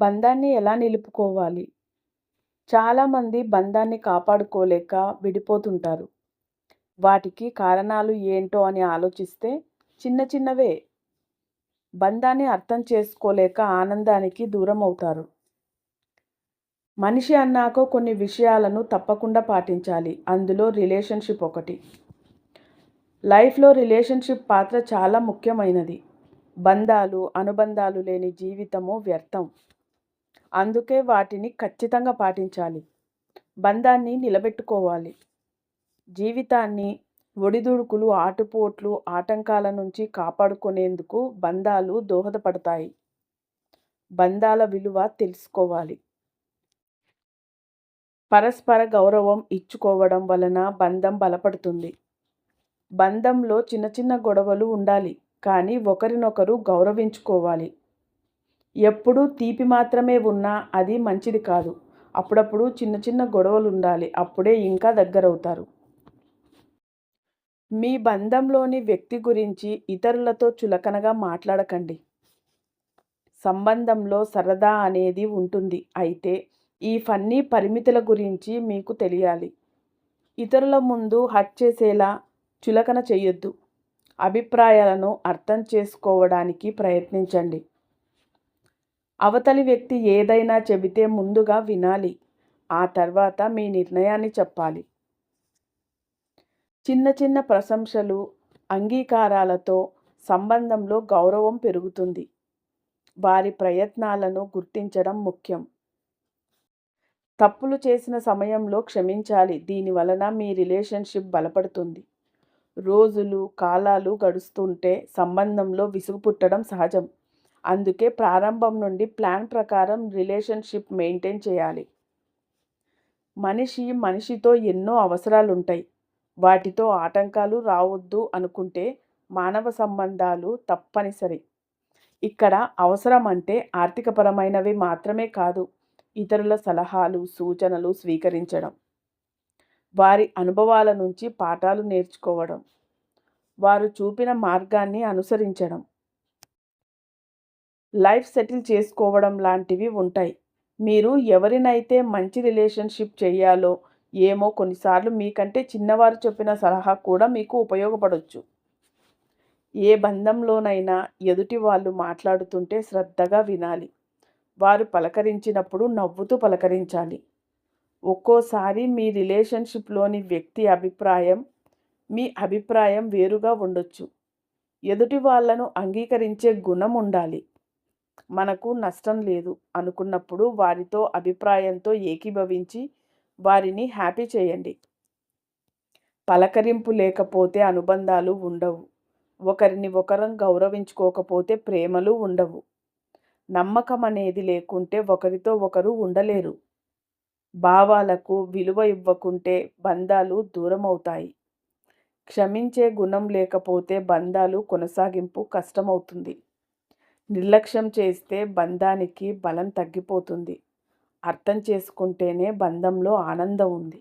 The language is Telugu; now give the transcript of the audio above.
బంధాన్ని ఎలా నిలుపుకోవాలి? చాలామంది బంధాన్ని కాపాడుకోలేక విడిపోతుంటారు. వాటికి కారణాలు ఏంటో అని ఆలోచిస్తే చిన్న చిన్నవే. బంధాన్ని అర్థం చేసుకోలేక ఆనందానికి దూరం అవుతారు మనిషి అన్నాక కొన్ని విషయాలను తప్పకుండా పాటించాలి. అందులో రిలేషన్‌షిప్ ఒకటి. లైఫ్‌లో రిలేషన్‌షిప్ పాత్ర చాలా ముఖ్యమైనది. బంధాలు, అనుబంధాలు లేని జీవితము వ్యర్థం. అందుకే వాటిని ఖచ్చితంగా పాటించాలి. బంధాన్ని నిలబెట్టుకోవాలి. జీవితాన్ని ఒడిదుడుకులు, ఆటుపోట్లు, ఆటంకాల నుంచి కాపాడుకునేందుకు బంధాలు దోహదపడతాయి. బంధాల విలువ తెలుసుకోవాలి. పరస్పర గౌరవం ఇచ్చుకోవడం వలన బంధం బలపడుతుంది. బంధంలో చిన్న చిన్న గొడవలు ఉండాలి. కానీ ఒకరినొకరు గౌరవించుకోవాలి. ఎప్పుడూ తీపి మాత్రమే ఉన్నా అది మంచిది కాదు. అప్పుడప్పుడు చిన్న చిన్న గొడవలు ఉండాలి అప్పుడే ఇంకా దగ్గరవుతారు. మీ బంధంలోని వ్యక్తి గురించి ఇతరులతో చులకనగా మాట్లాడకండి. సంబంధంలో సరదా అనేది ఉంటుంది. అయితే ఈ ఫన్నీ పరిమితుల గురించి మీకు తెలియాలి. ఇతరుల ముందు హట్ చేసేలా చులకన చేయొద్దు అభిప్రాయాలను అర్థం చేసుకోవడానికి ప్రయత్నించండి. అవతలి వ్యక్తి ఏదైనా చెబితే ముందుగా వినాలి. ఆ తర్వాత మీ నిర్ణయాన్ని చెప్పాలి. చిన్న చిన్న ప్రశంసలు, అంగీకారాలతో సంబంధంలో గౌరవం పెరుగుతుంది. వారి ప్రయత్నాలను గుర్తించడం ముఖ్యం. తప్పులు చేసిన సమయంలో క్షమించాలి. దీని వలన మీ రిలేషన్‌షిప్ బలపడుతుంది. రోజులు, కాలాలు గడుస్తుంటే సంబంధంలో విసుగు పుట్టడం సహజం. అందుకే ప్రారంభం నుండి ప్లాన్ ప్రకారం రిలేషన్‌షిప్ మెయింటైన్ చేయాలి. మనిషి మనిషితో ఎన్నో అవసరాలు ఉంటాయి వాటితో ఆటంకాలు రావద్దు అనుకుంటే మానవ సంబంధాలు తప్పనిసరి. ఇక్కడ అవసరం అంటే ఆర్థికపరమైనవి మాత్రమే కాదు. ఇతరుల సలహాలు, సూచనలు స్వీకరించడం. వారి అనుభవాల నుంచి పాఠాలు నేర్చుకోవడం. వారు చూపిన మార్గాన్ని అనుసరించడం. లైఫ్ సెటిల్ చేసుకోవడం లాంటివి ఉంటాయి. మీరు ఎవరినైతే మంచి రిలేషన్‌షిప్ చేయాలో ఏమో కొన్నిసార్లు మీకంటే చిన్నవారు చెప్పిన సలహా కూడా మీకు ఉపయోగపడవచ్చు ఏ బంధంలోనైనా ఎదుటి వాళ్ళు మాట్లాడుతుంటే శ్రద్ధగా వినాలి. వారు పలకరించినప్పుడు నవ్వుతూ పలకరించాలి. ఒక్కోసారి మీ రిలేషన్‌షిప్‌లోని వ్యక్తి అభిప్రాయం, మీ అభిప్రాయం వేరుగా ఉండొచ్చు. ఎదుటి వాళ్ళను అంగీకరించే గుణం ఉండాలి. మనకు నష్టం లేదు అనుకున్నప్పుడు వారితో అభిప్రాయంతో ఏకీభవించి వారిని హ్యాపీ చేయండి. పలకరింపు లేకపోతే అనుబంధాలు ఉండవు. ఒకరిని ఒకరం గౌరవించుకోకపోతే ప్రేమలు ఉండవు. నమ్మకం అనేది లేకుంటే ఒకరితో ఒకరు ఉండలేరు. భావాలకు విలువ ఇవ్వకుంటే బంధాలు దూరమవుతాయి. క్షమించే గుణం లేకపోతే బంధాలు కొనసాగింపు కష్టమవుతుంది. నిర్లక్ష్యం చేస్తే బంధానికి బలం తగ్గిపోతుంది. అర్థం చేసుకుంటేనే బంధంలో ఆనందం ఉంది.